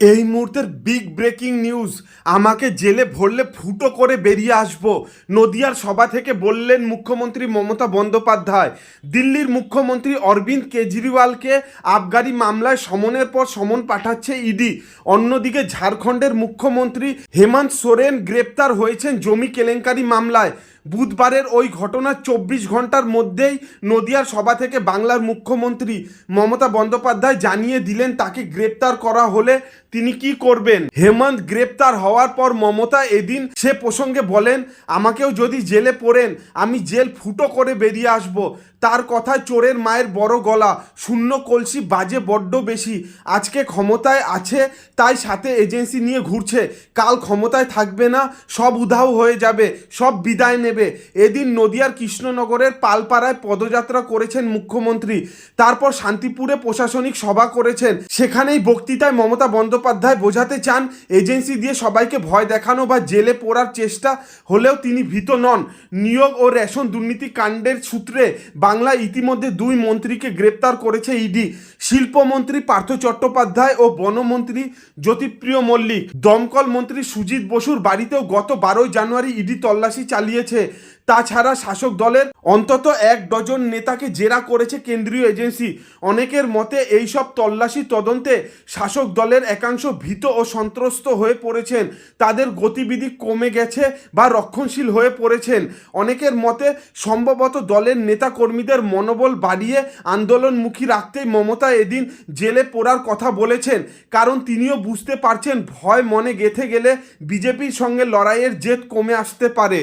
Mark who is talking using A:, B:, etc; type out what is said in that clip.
A: এই মুহূর্তের big breaking news আমাকে জেলে ভরলে ফুটো করে বেরিয়ে আসব। নদিয়ার সভা থেকে বললেন মুখ্যমন্ত্রী মমতা বন্দ্যোপাধ্যায়। দিল্লির মুখ্যমন্ত্রী অরবিন্দ কেজরিওয়ালকে আবগারি মামলায় সমনের পর সমন পাঠাচ্ছে ইডি। অন্যদিকে ঝাড়খণ্ডের মুখ্যমন্ত্রী হেমন্ত সোরেন গ্রেপ্তার হয়েছেন জমি কেলেঙ্কারি মামলায়। বুধবারের ওই ঘটনার চব্বিশ ঘণ্টার মধ্যেই নদিয়ার সভা থেকে বাংলার মুখ্যমন্ত্রী মমতা বন্দ্যোপাধ্যায় জানিয়ে দিলেন, তাকে গ্রেপ্তার করা হলে তিনি কি করবেন? হেমন্ত গ্রেপ্তার হওয়ার পর মমতা এদিন সে প্রসঙ্গে বলেন, আমাকেও যদি জেলে পড়েন, আমি জেল ফুটো করে বেরিয়ে আসব। তার কথা চোরের মায়ের বড় গলা। শূন্য কলসি বাজে বড্ড বেশি। আজকে ক্ষমতায় আছে, তাই সাথে এজেন্সি নিয়ে ঘুরছে। কাল ক্ষমতায় থাকবে না, সব উধাও হয়ে যাবে, সব বিদায় নেবে। এদিন নদিয়ার কৃষ্ণনগরের পালপাড়ায় পদযাত্রা করেছেন মুখ্যমন্ত্রী। তারপর শান্তিপুরে প্রশাসনিক সভা করেছেন। সেখানেই বক্তৃতায় মমতা বন্দ্যোপাধ্যায় বোঝাতে চান, এজেন্সি দিয়ে সবাইকে ভয় দেখানো বা জেলে পড়ার চেষ্টা হলেও তিনি ভীত নন। নিয়োগ ও রেশন দুর্নীতি কাণ্ডের সূত্রে বাংলা ইতিমধ্যে দুই মন্ত্রীকে গ্রেপ্তার করেছে ইডি। শিল্পমন্ত্রী পার্থ চট্টোপাধ্যায় ও বনমন্ত্রী জ্যোতিপ্রিয় মল্লিক। দমকল মন্ত্রী সুজিত বসুর বাড়িতেও গত বারোই জানুয়ারি ইডি তল্লাশি চালিয়েছে। তাছাড়া শাসক দলের অন্তত এক ডজন নেতাকে জেরা করেছে কেন্দ্রীয় এজেন্সি। অনেকের মতে এইসব তল্লাশি তদন্তে শাসক দলের একাংশ ভীত ও সন্ত্রস্ত হয়ে পড়েছেন। তাদের গতিবিধি কমে গেছে বা রক্ষণশীল হয়ে পড়েছেন। অনেকের মতে সম্ভবত দলের নেতাকর্মীদের মনোবল বাড়িয়ে আন্দোলনমুখী রাখতেই মমতা এদিন জেলে পড়ার কথা বলেছেন। কারণ তিনিও বুঝতে পারছেন, ভয় মনে গেথে গেলে বিজেপির সঙ্গে লড়াইয়ের জেদ কমে আসতে পারে।